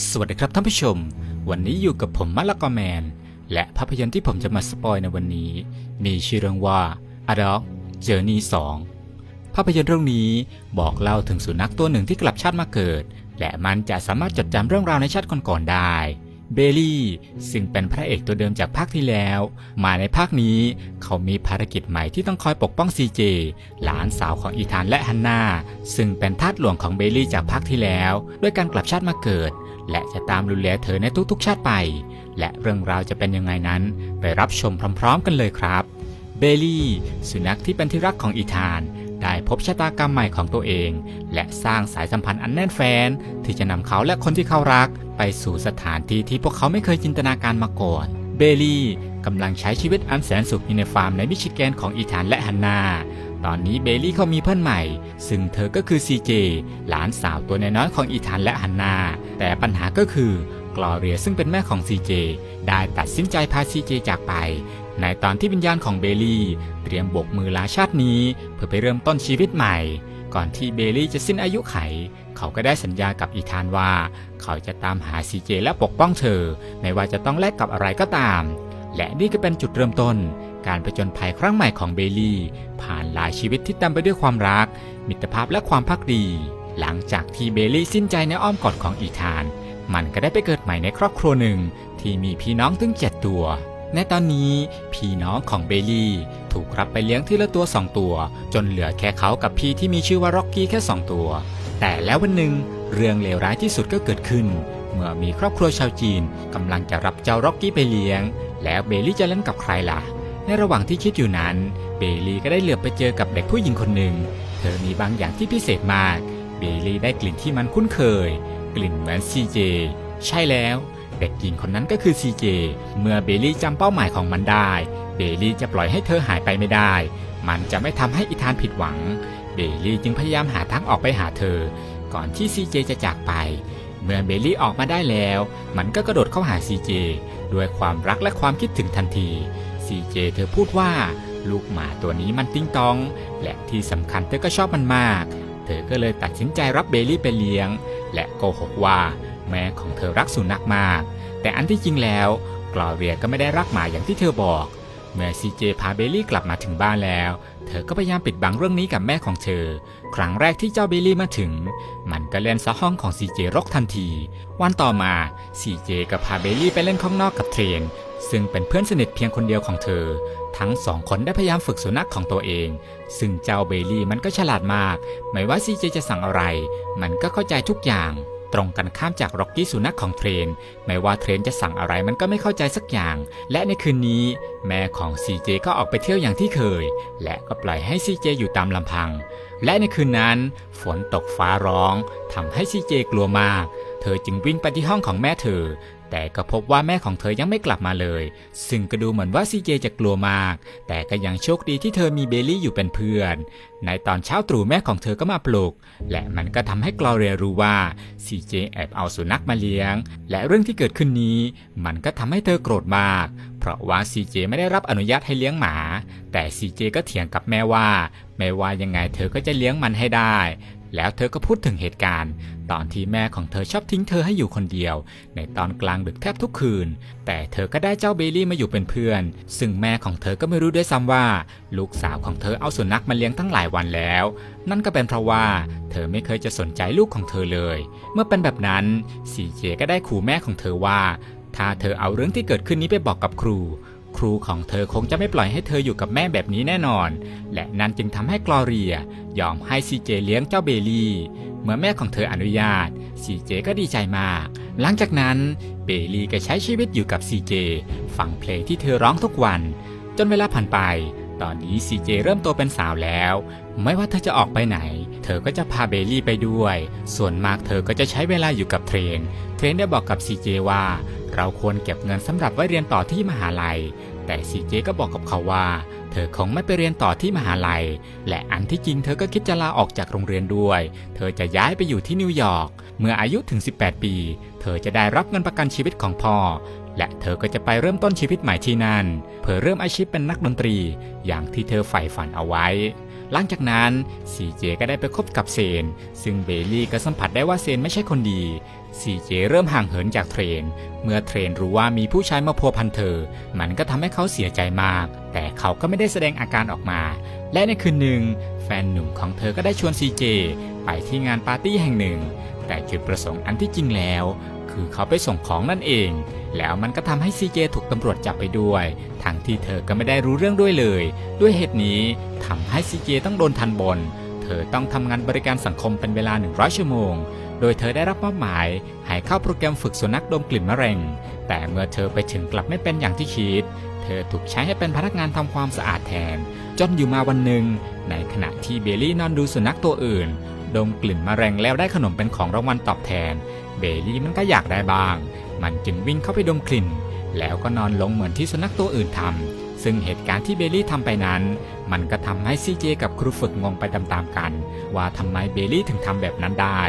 สวัสดีครับท่านผู้ชม วันนี้อยู่กับผมมัลลกอแมน และภาพยนตร์ที่ผมจะมาสปอยในวันนี้ มีชื่อเรื่องว่า A Dog Journey 2 ภาพยนตร์เรื่องนี้บอกเล่าถึงสุนัขตัวหนึ่งที่กลับชาติมาเกิด และมันจะสามารถจดจำเรื่องราวในชาติก่อนๆได้เบลลี่ซึ่งเป็นพระเอกตัวเดิมจากภาคที่แล้ว มาในภาคนี้เขามีภารกิจใหม่ที่ต้องคอยปกป้องซีเจหลานสาวของอีธานและฮันนาซึ่งเป็นทาสหลวงของเบลลี่จากภาคที่แล้ว ด้วยการกลับชาติมาเกิด และจะตามดูแลเธอในทุกๆ ชาติไป และเรื่องราวจะเป็นยังไงนั้น ไปรับชมพร้อม ๆ กันเลยครับ เบลลี่สุนัขที่เป็นที่รักของอีธาน ได้พบชะตากรรมใหม่ของตัวเอง และสร้างสายสัมพันธ์อันแน่นแฟ้นที่จะนำเขาและคนที่เขารัก ไปสู่สถานที่ที่พวกเขาไม่เคยจินตนาการมาก่อนเบลลี่กำลังใช้ชีวิตอันแสนสุขอยู่ในฟาร์มในมิชิแกนของอีธานและฮันนา ตอนนี้เบลลี่เขามีเพื่อนใหม่ ซึ่งเธอก็คือซีเจหลานสาวตัวน้อยของอีธานและฮันนา แต่ปัญหาก็คือกลอเรียซึ่งเป็นแม่ของซีเจได้ตัดสินใจพาซีเจจากไป ในตอนที่วิญญาณของเบลลี่ เตรียมโบกมือลาชาตินี้ เพื่อไปเริ่มต้นชีวิตใหม่ ก่อนที่เบลลี่จะสิ้นอายุไข เขาก็ได้สัญญากับอีธานว่า เขาจะตามหาซีเจและปกป้องเธอ ไม่ว่าจะต้องแลกกับอะไรก็ตาม และนี่ก็เป็นจุดเริ่มต้น การผจญภัยครั้งใหม่ของเบลลี่ ผ่านหลายชีวิตที่เต็มไปด้วยความรัก มิตรภาพและความพักดี หลังจากที่เบลลี่สิ้นใจในอ้อมกอดของอีธาน มันก็ได้ไปเกิดใหม่ในครอบครัวหนึ่ง ที่มีพี่น้องถึงเจ็ดตัว ในตอนนี้ พี่น้องของเบลลี่ ถูกรับไปเลี้ยงที่ละตัวสองตัว จนเหลือแค่เขากับพี่ที่มีชื่อว่าร็อกกี้แค่สองตัว แต่แล้ววันหนึ่งเรื่องเลวร้ายที่สุดก็เกิดขึ้น เมื่อมีครอบครัวชาวจีนกำลังจะรับเจ้าร็อกกี้ไปเลี้ยง แล้วเบลลี่จะเล่นกับใครล่ะ ในระหว่างที่คิดอยู่นั้น เบลลี่ก็ได้เหลือบไปเจอกับเด็กผู้หญิงคนหนึ่ง เธอมีบางอย่างที่พิเศษมาก เบลลี่ได้กลิ่นที่มันคุ้นเคย กลิ่นเหมือนซีเจ ใช่แล้ว เด็กหญิงคนนั้นก็คือซีเจ เมื่อเบลลี่จำเป้าหมายของมันได้ เบลลี่จะปล่อยให้เธอหายไปไม่ได้ มันจะไม่ทำให้อีธานผิดหวัง เบลลี่จึงพยายามหาทางออกไปหาเธอ ก่อนที่ซีเจจะจากไป เมื่อเบลลี่ออกมาได้แล้ว มันก็กระโดดเข้าหาซีเจด้วยความรักและความคิดถึงทันที ซีเจเธอพูดว่า ลูกหมาตัวนี้มันติ้งตอง และที่สำคัญเธอก็ชอบมันมาก เธอก็เลยตัดสินใจรับเบลลี่ไปเลี้ยง และโกหกว่า แม่ของเธอรักสุนัขมาก แต่อันที่จริงแล้วกลอเรียก็ไม่ได้รักหมาอย่างที่เธอบอก เมื่อซีเจพาเบลลี่กลับมาถึงบ้านแล้ว เธอก็พยายามปิดบังเรื่องนี้กับแม่ของเธอ ครั้งแรกที่เจ้าเบลลี่มาถึง มันก็เล่นซะห้องของซีเจรกทันที วันต่อมาซีเจก็พาเบลลี่ไปเล่นข้างนอกกับเทรน ซึ่งเป็นเพื่อนสนิทเพียงคนเดียวของเธอ ทั้งสองคนได้พยายามฝึกสุนัขของตัวเอง ซึ่งเจ้าเบลลี่มันก็ฉลาดมาก ไม่ว่าซีเจจะสั่งอะไร มันก็เข้าใจทุกอย่าง ตรงกันข้ามจากร็อกกี้สุนัขของเทรน ไม่ว่าเทรนจะสั่งอะไรมันก็ไม่เข้าใจสักอย่าง และในคืนนี้ แม่ของซีเจก็ออกไปเที่ยวอย่างที่เคย และก็ปล่อยให้ซีเจอยู่ตามลำพัง และในคืนนั้น ฝนตกฟ้าร้องทำให้ซีเจกลัวมากเธอจึงวิ่งไปที่ห้องของแม่เธอ แต่ก็พบว่าแม่ของเธอยังไม่กลับมาเลย ซึ่งก็ดูเหมือนว่าซีเจจะกลัวมาก แต่ก็ยังโชคดีที่เธอมีเบลลี่อยู่เป็นเพื่อน ในตอนเช้าตรู่แม่ของเธอก็มาปลุก และมันก็ทำให้กลอเรียรู้ว่าซีเจแอบเอาสุนัขมาเลี้ยง และเรื่องที่เกิดขึ้นนี้ มันก็ทำให้เธอโกรธมาก เพราะว่าซีเจไม่ได้รับอนุญาตให้เลี้ยงหมา แต่ซีเจก็เถียงกับแม่ว่าไม่ว่ายังไงเธอก็จะเลี้ยงมันให้ได้ แล้วเธอก็พูดถึงเหตุการณ์ ตอนที่แม่ของเธอชอบทิ้งเธอให้อยู่คนเดียว ในตอนกลางดึกแทบทุกคืน แต่เธอก็ได้เจ้าเบลลี่มาอยู่เป็นเพื่อน ซึ่งแม่ของเธอก็ไม่รู้ด้วยซ้ำว่า ลูกสาวของเธอเอาสุนัขมาเลี้ยงตั้งหลายวันแล้ว นั่นก็เป็นเพราะว่า เธอไม่เคยจะสนใจลูกของเธอเลย เมื่อเป็นแบบนั้นซีเจก็ได้ขู่แม่ของเธอว่า ถ้าเธอเอาเรื่องที่เกิดขึ้นนี้ไปบอกกับครู ครูของเธอคงจะไม่ปล่อยให้เธออยู่กับแม่แบบนี้แน่นอน และนั่นจึงทำให้กลอเรีย ยอมให้ซีเจเลี้ยงเจ้าเบลลี่ เมื่อแม่ของเธออนุญาตซีเจก็ดีใจมาก หลังจากนั้นเบลลี่ก็ใช้ชีวิตอยู่กับซีเจฟังเพลงที่เธอร้องทุกวัน จนเวลาผ่านไป ตอนนี้ซีเจเริ่มโตเป็นสาวแล้ว ไม่ว่าเธอจะออกไปไหน เธอก็จะพาเบลลี่ไปด้วย ส่วนมากเธอก็จะใช้เวลาอยู่กับเทรน เทรนได้บอกกับซีเจว่า เราควรเก็บเงินสำหรับไว้เรียนต่อที่มหาลัย แต่ซีเจก็บอกกับเขาว่า เธอคงไม่ไปเรียนต่อที่มหาลัย และอันที่จริงเธอก็คิดจะลาออกจากโรงเรียนด้วย เธอจะย้ายไปอยู่ที่นิวยอร์ก เมื่ออายุถึง 18 ปี เธอจะได้รับเงินประกันชีวิตของพ่อ และเธอก็จะไปเริ่มต้นชีวิตใหม่ที่นั่นเพื่อเริ่มอาชีพเป็นนักดนตรี อย่างที่เธอใฝ่ฝันเอาไว้ หลังจากนั้นซีเจก็ได้ไปคบกับเซน ซึ่งเบลลี่ก็สัมผัสได้ว่าเซนไม่ใช่คนดีซีเจเริ่มห่างเหินจากเทรน เมื่อเทรนรู้ว่ามีผู้ชายมาพัวพันเธอ มันก็ทำให้เขาเสียใจมาก แต่เขาก็ไม่ได้แสดงอาการออกมา และในคืนหนึ่ง แฟนหนุ่มของเธอก็ได้ชวนซีเจไปที่งานปาร์ตี้แห่งหนึ่ง แต่จุดประสงค์อันที่จริงแล้ว คือเขาไปส่งของนั่นเอง แล้วมันก็ทำให้ซีเจถูกตำรวจจับไปด้วย ทั้งที่เธอก็ไม่ได้รู้เรื่องด้วยเลย ด้วยเหตุนี้ทำให้ซีเจต้องโดนทันบน เธอต้องทำงานบริการสังคมเป็นเวลา 100 ชั่วโมง โดยเธอได้รับมอบหมายให้เข้าโปรแกรมฝึกสุนัขดมกลิ่นมะเร็ง แต่เมื่อเธอไปถึงกลับไม่เป็นอย่างที่คิด เธอถูกใช้ให้เป็นพนักงานทำความสะอาดแทน จนอยู่มาวันหนึ่งในขณะที่เบลลี่นอนดูสุนัขตัวอื่น ดมกลิ่นมะเร็งแล้วได้ขนมเป็นของรางวัลตอบแทน เบลลี่มันก็อยากได้บ้าง มันจึงวิ่งเข้าไปดมกลิ่น แล้วก็นอนลงเหมือนที่สุนัขตัวอื่นทำซึ่งเหตุการณ์ที่เบลลี่ทำไปนั้น มันก็ทำให้ซีเจกับครูฝึกงงไปตามๆกัน ว่าทำไมเบลลี่ถึงทำแบบนั้นได้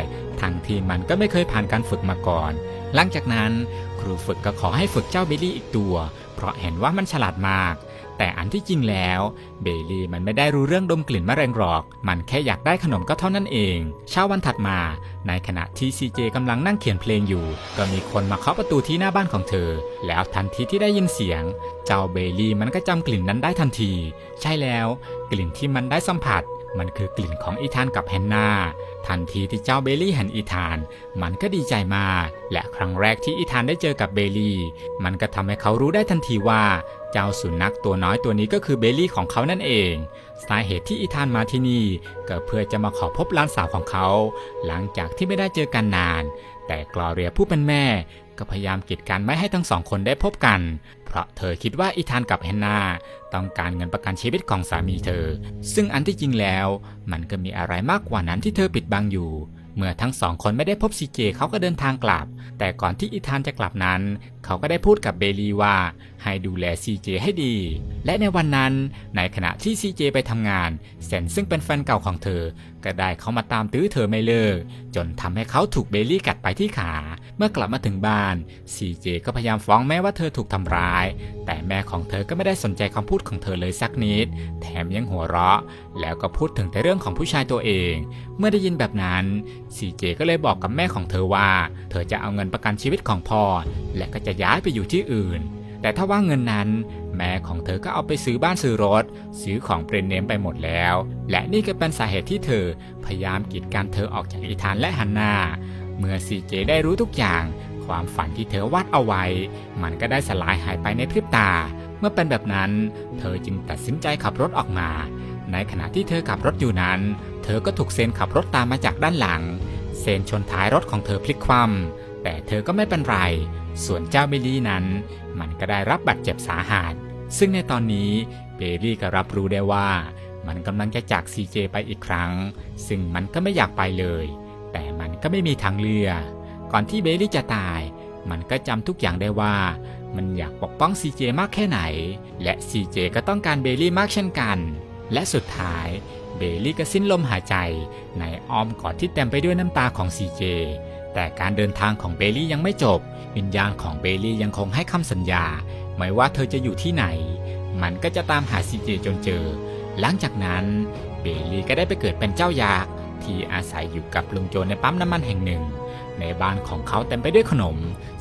ทั้งที่มันก็ไม่เคยผ่านการฝึกมาก่อน หลังจากนั้น ครูฝึกก็ขอให้ฝึกเจ้าเบลลี่อีกตัว เพราะเห็นว่ามันฉลาดมาก แต่อันที่จริงแล้ว เบลลี่มันไม่ได้รู้เรื่องดมกลิ่นมะเร็งหรอก มันแค่อยากได้ขนมก็เท่านั้นเอง เช้าวันถัดมา ในขณะที่ซีเจกำลังนั่งเขียนเพลงอยู่ ก็มีคนมาเคาะประตูที่หน้าบ้านของเธอ แล้วทันทีที่ได้ยินเสียง เจ้าเบลลี่มันก็จำกลิ่นนั้นได้ทันที ใช่แล้ว กลิ่นที่มันได้สัมผัส มันคือกลิ่นของอีธานกับแฮนนา ทันทีที่เจ้าเบลลี่เห็นอีธาน มันก็ดีใจมากและครั้งแรกที่อีธานได้เจอกับเบลลี่ มันก็ทำให้เขารู้ได้ทันทีว่าเจ้าสุนัขตัวน้อยตัวนี้ก็คือเบลลี่ของเขานั่นเอง สาเหตุที่อีธานมาที่นี่ก็เพื่อจะมาขอพบหลานสาวของเขา หลังจากที่ไม่ได้เจอกันนาน แต่กลอเรียผู้เป็นแม่ ก็พยายามกีดกันไม่ให้ทั้งสองคนได้พบกัน เพราะเธอคิดว่าอีธานกับแฮนนาต้องการเงินประกันชีวิตของสามีเธอ ซึ่งอันที่จริงแล้ว มันก็มีอะไรมากกว่านั้นที่เธอปิดบังอยู่ เมื่อทั้งสองคนไม่ได้พบซีเจเขาก็เดินทางกลับ แต่ก่อนที่อีธานจะกลับนั้น เขาก็ได้พูดกับเบลลีว่า ให้ดูแลซีเจให้ดี และในวันนั้น ในขณะที่ซีเจไปทำงานเซนซึ่งเป็นแฟนเก่าของเธอ ก็ได้เขามาตามตื้อเธอไม่เลิก จนทำให้เขาถูกเบลลี่กัดไปที่ขา เมื่อกลับมาถึงบ้านซีเจก็พยายามฟ้องแม่ว่าเธอถูกทำร้าย แต่แม่ของเธอก็ไม่ได้สนใจคำพูดของเธอเลยสักนิด แถมยังหัวเราะ แล้วก็พูดถึงแต่เรื่องของผู้ชายตัวเอง เมื่อได้ยินแบบนั้นซีเจก็เลยบอกกับแม่ของเธอว่า เธอจะเอาเงินประกันชีวิตของพ่อ และก็จะย้ายไปอยู่ที่อื่นแต่ถ้าว่าเงินนั้น แม่ของเธอก็เอาไปซื้อบ้านซื้อรถ ซื้อของเบรนเนมไปหมดแล้ว และนี่ก็เป็นสาเหตุที่เธอพยายามกีดกันเธอออกจากอีธานและฮันนา เมื่อซีเจได้รู้ทุกอย่าง ความฝันที่เธอวาดเอาไว้ มันก็ได้สลายหายไปในพริบตา เมื่อเป็นแบบนั้น เธอจึงตัดสินใจขับรถออกมา ในขณะที่เธอขับรถอยู่นั้น เธอก็ถูกเซนขับรถตามมาจากด้านหลัง เซนชนท้ายรถของเธอพลิกคว่ำแต่เธอก็ไม่เป็นไร ส่วนเจ้าเบลลี่นั้น มันก็ได้รับบาดเจ็บสาหัส ซึ่งในตอนนี้เบลลี่ก็รับรู้ได้ว่า มันกำลังจะจากซีเจไปอีกครั้ง ซึ่งมันก็ไม่อยากไปเลย แต่มันก็ไม่มีทางเลือก ก่อนที่เบลลี่จะตาย มันก็จำทุกอย่างได้ว่า มันอยากปกป้องซีเจมากแค่ไหน และซีเจก็ต้องการเบลลี่มากเช่นกัน และสุดท้ายเบลลี่ก็สิ้นลมหายใจ ในอ้อมกอดที่เต็มไปด้วยน้ำตาของซีเจแต่การเดินทางของเบลลี่ยังไม่จบ วิญญาณของเบลลี่ยังคงให้คำสัญญา ไม่ว่าเธอจะอยู่ที่ไหน มันก็จะตามหาซีเจจนเจอ หลังจากนั้นเบลลี่ก็ได้ไปเกิดเป็นเจ้ายักษ์ ที่อาศัยอยู่กับลุงโจในปั๊มน้ำมันแห่งหนึ่ง ในบ้านของเขาเต็มไปด้วยขนม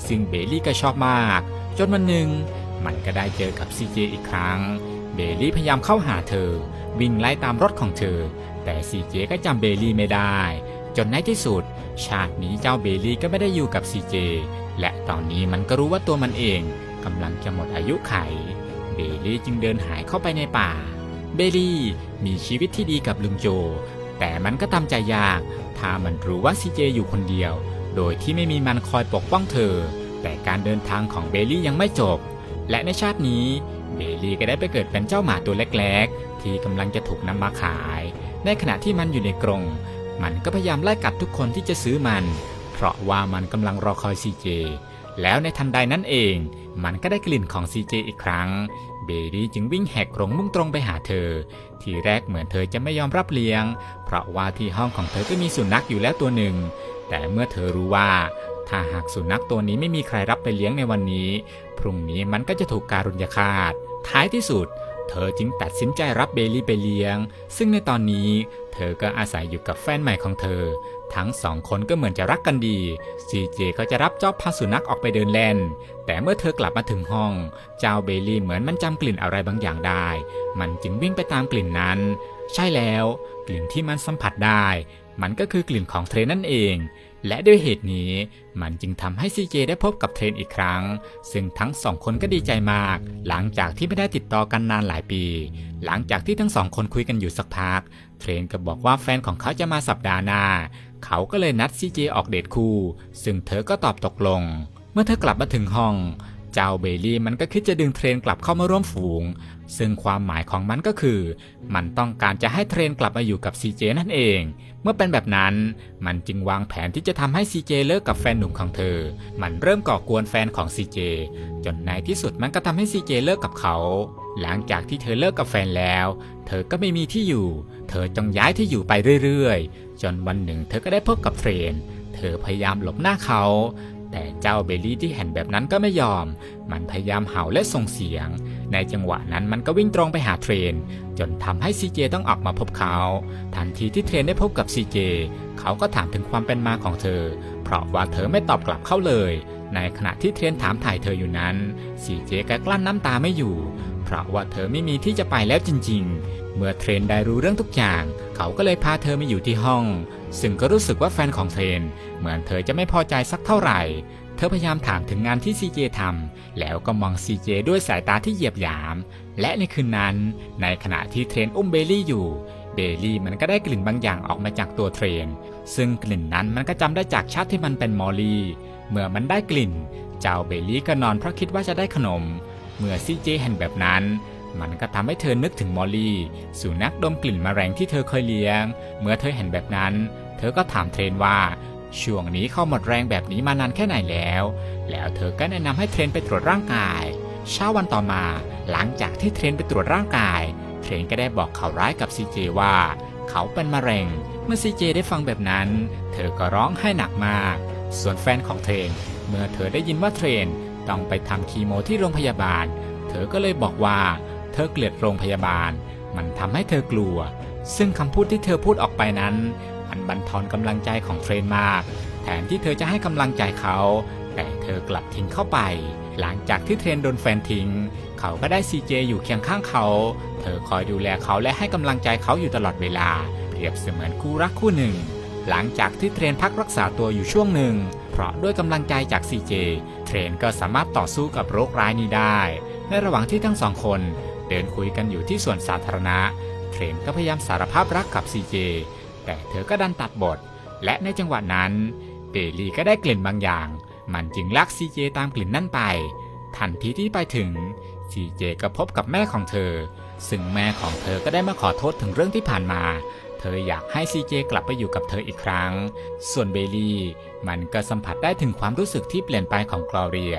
ซึ่งเบลลี่ก็ชอบมาก จนวันหนึ่ง มันก็ได้เจอกับซีเจอีกครั้ง เบลลี่พยายามเข้าหาเธอ วิ่งไล่ตามรถของเธอ แต่ซีเจก็จำเบลลี่ไม่ได้ จนในที่สุด ชาตินี้เจ้าเบลลี่ก็ไม่ได้อยู่กับซีเจและตอนนี้มันก็รู้ว่าตัวมันเองกำลังจะหมดอายุไข เบลลี่จึงเดินหายเข้าไปในป่า เบลลี่มีชีวิตที่ดีกับลุงโจ แต่มันก็ทำใจยาก ถ้ามันรู้ว่าซีเจอยู่คนเดียว โดยที่ไม่มีมันคอยปกป้องเธอ แต่การเดินทางของเบลลี่ยังไม่จบ และในชาตินี้เบลลี่ก็ได้ไปเกิดเป็นเจ้าหมาตัวเล็กๆ ที่กำลังจะถูกนำมาขาย ในขณะที่มันอยู่ในกรงมันก็พยายามไล่กัดทุกคนที่จะซื้อมัน เพราะว่ามันกำลังรอคอยซีเจ แล้วในทันใดนั้นเอง มันก็ได้กลิ่นของซีเจอีกครั้ง เบลลี่จึงวิ่งแหกกรงมุ่งตรงไปหาเธอ ทีแรกเหมือนเธอจะไม่ยอมรับเลี้ยง เพราะว่าที่ห้องของเธอก็มีสุนัขอยู่แล้วตัวหนึ่ง แต่เมื่อเธอรู้ว่า ถ้าหากสุนัขตัวนี้ไม่มีใครรับไปเลี้ยงในวันนี้ พรุ่งนี้มันก็จะถูกการุญยฆาต ท้ายที่สุดเเธอจึงตัดสินใจรับเบลลี่ไปเลี้ยง ซึ่งในตอนนี้ เธอก็อาศัยอยู่กับแฟนใหม่ของเธอ ทั้งสองคนก็เหมือนจะรักกันดีซีเจก็จะรับจอบพาสุนัขออกไปเดินเล่น แต่เมื่อเธอกลับมาถึงห้อง เจ้าเบลลี่เหมือนมันจำกลิ่นอะไรบางอย่างได้ มันจึงวิ่งไปตามกลิ่นนั้น ใช่แล้ว กลิ่นที่มันสัมผัสได้ มันก็คือกลิ่นของเทรนนั่นเอง และด้วยเหตุนี้ มันจึงทำให้ซีเจได้พบกับเทรนอีกครั้ง ซึ่งทั้งสองคนก็ดีใจมาก หลังจากที่ไม่ได้ติดต่อกันนานหลายปี หลังจากที่ทั้งสองคนคุยกันอยู่สักพัก เทรนก็บอกว่าแฟนของเขาจะมาสัปดาห์หน้า เขาก็เลยนัดซีเจออกเดทคู่ ซึ่งเธอก็ตอบตกลง เมื่อเธอกลับมาถึงห้อง เจ้าเบลลี่มันก็คิดจะดึงเทรนกลับเข้ามาร่วมฝูง ซึ่งความหมายของมันก็คือ มันต้องการจะให้เทรนกลับมาอยู่กับซีเจนั่นเอง เมื่อเป็นแบบนั้นมันจึงวางแผนที่จะทำให้ซีเจเลิกกับแฟนหนุ่มของเธอ มันเริ่มก่อกวนแฟนของซีเจจนในที่สุดมันก็ทำให้ซีเจเลิกกับเขา หลังจากที่เธอเลิกกับแฟนแล้ว เธอก็ไม่มีที่อยู่ เธอจงย้ายที่อยู่ไปเรื่อยๆ จนวันหนึ่งเธอก็ได้พบกับเทรน เธอพยายามหลบหน้าเขา แต่เจ้าเบลลี่ที่เห็นแบบนั้นก็ไม่ยอม มันพยายามเห่าและส่งเสียง ในจังหวะนั้นมันก็วิ่งตรงไปหาเทรน จนทำให้ซีเจต้องออกมาพบเขา ทันทีที่เทรนได้พบกับซีเจ เขาก็ถามถึงความเป็นมาของเธอ เพราะว่าเธอไม่ตอบกลับเขาเลย ในขณะที่เทรนถามถ่ายเธออยู่นั้นซีเจก็กลั้นน้ำตาไม่อยู่ ราะว่าเธอไม่มีที่จะไปแล้วจริง ๆ เมื่อเทรนได้รู้เรื่องทุกอย่าง เขาก็เลยพาเธอมาอยู่ที่ห้อง ซึ่งก็รู้สึกว่าแฟนของเทรน เหมือนเธอจะไม่พอใจสักเท่าไหร่ เธอพยายามถามถึงงานที่ซีเจทำแล้วก็มองซีเจด้วยสายตาที่เหยียบหยาม และในคืนนั้น ในขณะที่เทรนอุ้มเบลลี่อยู่เบลลี่มันก็ได้กลิ่นบางอย่างออกมาจากตัวเทรน ซึ่งกลิ่นนั้นมันก็จำได้จากชาติที่มันเป็นมอลลี่ เมื่อมันได้กลิ่น เจ้าเบลลี่ก็นอนเพราะคิดว่าจะได้ขนม เมื่อซีเจเห็นแบบนั้น มันก็ทำให้เธอนึกถึงมอลลี่ สุนัขดมกลิ่นมแมลงที่เธอเคยเลี้ยง เมื่อเธอเห็นแบบนั้น เธอก็ถามเทรนว่า ช่วงนี้เข้าหมดแรงแบบนี้มานานแค่ไหนแล้ว แล้วเธอก็แนะนำให้เทรนไปตรวจร่างกาย เช้าวันต่อมาหลังจากที่เทรนไปตรวจร่างกาย เทรนก็ได้บอกข่าวร้ายกับซีเจว่าเขาเป็นมะเร็ง เมื่อซีเจได้ฟังแบบนั้น เธอก็ร้องไห้หนักมาก ส่วนแฟนของเทรน เมื่อเธอได้ยินว่าเทรน ต้องไปทำคีโมที่โรงพยาบาล เธอก็เลยบอกว่า เธอเกลียดโรงพยาบาล มันทำให้เธอกลัว ซึ่งคำพูดที่เธอพูดออกไปนั้น มันบั่นทอนกำลังใจของเทรนมาก แทนที่เธอจะให้กำลังใจเขา แต่เธอกลับทิ้งเข้าไป หลังจากที่เทรนโดนแฟนทิ้ง เขาก็ได้ซีเจอยู่เคียงข้างเขา เธอคอยดูแลเขาและให้กำลังใจเขาอยู่ตลอดเวลา เปรียบเสมือนคู่รักคู่หนึ่ง หลังจากที่เทรนพักรักษาตัวอยู่ช่วงหนึ่ง เพราะด้วยกำลังใจจากซีเจเทรนก็สามารถต่อสู้กับโรคร้ายนี้ได้ ในระหว่างที่ทั้งสองคน เดินคุยกันอยู่ที่สวนสาธารณะ เทรนก็พยายามสารภาพรักกับซีเจแต่เธอก็ดันตัดบท และในจังหวะนั้นเบลลี่ก็ได้กลิ่นบางอย่าง มันจึงลากซีเจตามกลิ่นนั่นไป ทันทีที่ไปถึงซีเจก็พบกับแม่ของเธอ ซึ่งแม่ของเธอก็ได้มาขอโทษถึงเรื่องที่ผ่านมา เธออยากให้ซีเจกลับไปอยู่กับเธออีกครั้ง ส่วนเบลลี่มันก็สัมผัสได้ถึงความรู้สึกที่เปลี่ยนไปของกลอเรีย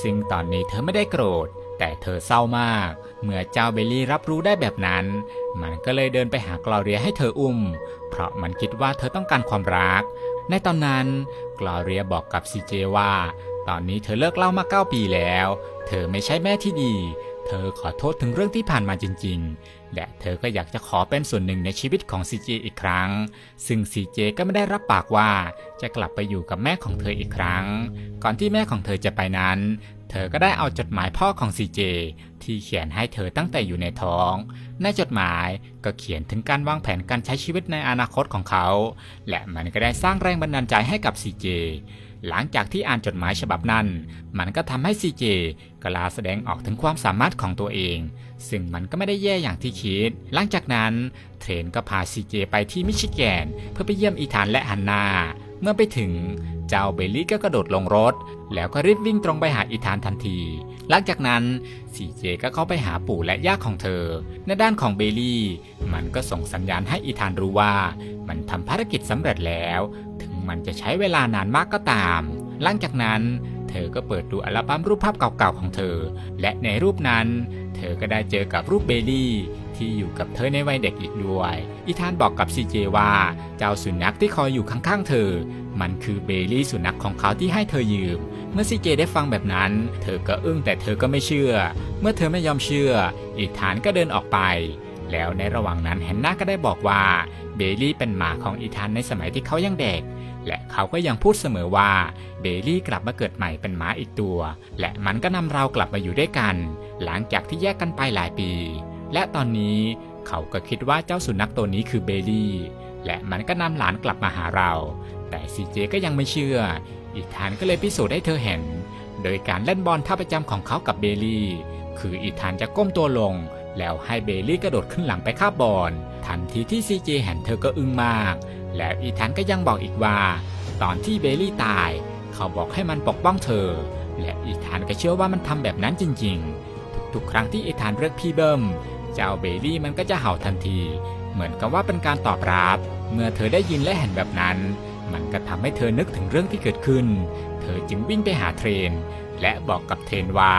ซึ่งตอนนี้เธอไม่ได้โกรธ แต่เธอเศร้ามาก เมื่อเจ้าเบลลี่รับรู้ได้แบบนั้น มันก็เลยเดินไปหากลอเรียให้เธออุ้ม เพราะมันคิดว่าเธอต้องการความรัก ในตอนนั้นกลอเรียบอกกับซีเจว่า ตอนนี้เธอเลิกเล่ามาเก้าปีแล้ว เธอไม่ใช่แม่ที่ดี เธอขอโทษถึงเรื่องที่ผ่านมาจริง ๆ และเธอก็อยากจะขอเป็นส่วนหนึ่งในชีวิตของซีเจอีกครั้ง ซึ่งซีเจก็ไม่ได้รับปากว่าจะกลับไปอยู่กับแม่ของเธออีกครั้ง ก่อนที่แม่ของเธอจะไปนั้น เธอก็ได้เอาจดหมายพ่อของซีเจที่เขียนให้เธอตั้งแต่อยู่ในท้อง ในจดหมายก็เขียนถึงการวางแผนการใช้ชีวิตในอนาคตของเขา และมันก็ได้สร้างแรงบันดาลใจให้กับซีเจ หลังจากที่อ่านจดหมายฉบับนั้น มันก็ทำให้ซีเจกลาแสดงออกถึงความสามารถของตัวเอง ซึ่งมันก็ไม่ได้แย่อย่างที่คิด หลังจากนั้น เทรนก็พาซีเจไปที่มิชิแกน เพื่อไปเยี่ยมอีธานและฮันนา เมื่อไปถึงเจ้าเบลลี่ก็กระโดดลงรถ แล้วก็รีบวิ่งตรงไปหาอีธานทันที หลังจากนั้นซีเจก็เข้าไปหาปู่และย่าของเธอ ในด้านของเบลลี่ มันก็ส่งสัญญาณให้อีธานรู้ว่า มันทำภารกิจสำเร็จแล้ว ถึง มันจะใช้เวลานานมากก็ตาม หลังจากนั้น เธอก็เปิดดูอัลบั้มรูปภาพเก่าๆของเธอ และในรูปนั้น เธอก็ได้เจอกับรูปเบลลี่ ที่อยู่กับเธอในวัยเด็กอีกด้วย อีธานบอกกับซีเจว่า เจ้าสุนัขที่คอยอยู่ข้างๆ เธอ มันคือเบลลี่สุนัขของเขาที่ให้เธอยืม เมื่อซีเจได้ฟังแบบนั้น เธอก็อึ้งแต่เธอก็ไม่เชื่อ เมื่อเธอไม่ยอมเชื่อ อีธานก็เดินออกไปแล้วในระหว่างนั้นแฮนนาก็ได้บอกว่าเบลลี่เป็นหมาของอีธานในสมัยที่เขายังเด็ก และเขาก็ยังพูดเสมอว่าเบลลี่กลับมาเกิดใหม่เป็นหมาอีกตัว และมันก็นำเรากลับมาอยู่ด้วยกัน หลังจากที่แยกกันไปหลายปี และตอนนี้เขาก็คิดว่าเจ้าสุนัขตัวนี้คือเบลลี่ และมันก็นำหลานกลับมาหาเรา แต่ซีเจก็ยังไม่เชื่อ อีธานก็เลยพิสูจน์ให้เธอเห็น โดยการเล่นบอลท่าประจำของเขากับเบลลี่ คืออีธานจะก้มตัวลง แล้วให้เบลลี่กระโดดขึ้นหลังไปคาบบอลทันทีที่ซีเจเห็นเธอก็อึ้งมาก แล้วอีธานก็ยังบอกอีกว่า ตอนที่เบลลี่ตาย เขาบอกให้มันปกป้องเธอ และอีธานก็เชื่อว่ามันทำแบบนั้นจริง ๆ ทุกๆ ครั้งที่อีธานเรียกพี่เบิ้มเจ้าเบลลี่มันก็จะเห่าทันที เหมือนกับว่าเป็นการตอบรับ เมื่อเธอได้ยินและเห็นแบบนั้น มันก็ทำให้เธอนึกถึงเรื่องที่เกิดขึ้น เธอจึงวิ่งไปหาเทรน และบอกกับเทรนว่า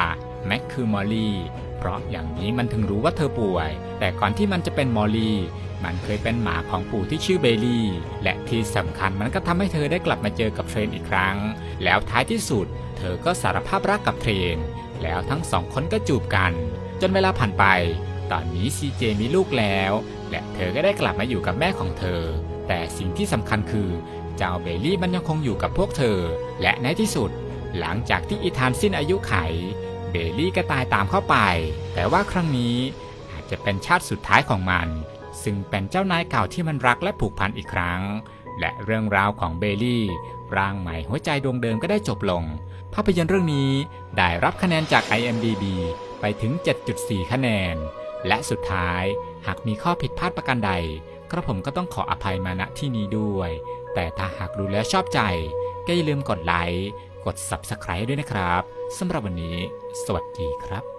แม็กคือมอลลี่เพราะอย่างนี้มันถึงรู้ว่าเธอป่วย แต่ก่อนที่มันจะเป็นมอลลี่ มันเคยเป็นหมาของปู่ที่ชื่อเบลลี่ และที่สำคัญมันก็ทำให้เธอได้กลับมาเจอกับเทรนอีกครั้ง แล้วท้ายที่สุด เธอก็สารภาพรักกับเทรน แล้วทั้งสองคนก็จูบกัน จนเวลาผ่านไป ตอนนี้ซีเจมีลูกแล้ว และเธอก็ได้กลับมาอยู่กับแม่ของเธอ แต่สิ่งที่สำคัญคือ เจ้าเบลลี่มันยังคงอยู่กับพวกเธอ และในที่สุด หลังจากที่อีธานสิ้นอายุไข เบลลี่ก็ตายตามเข้าไป แต่ว่าครั้งนี้อาจจะเป็นชาติสุดท้ายของมัน ซึ่งเป็นเจ้านายเก่าที่มันรักและผูกพันอีกครั้ง และเรื่องราวของเบลลี่ ร่างใหม่หัวใจดวงเดิมก็ได้จบลง ภาพยนตร์เรื่องนี้ได้รับคะแนนจาก IMDB ไปถึง 7.4 คะแนน และสุดท้ายหากมีข้อผิดพลาดประการใดกระผมก็ต้องขออภัยมาณที่นี้ด้วย แต่ถ้าหากดูแล้วชอบใจ ก็อย่าลืมกดไลค์ กด Subscribe ด้วยนะครับสำหรับวันนี้ สวัสดีครับ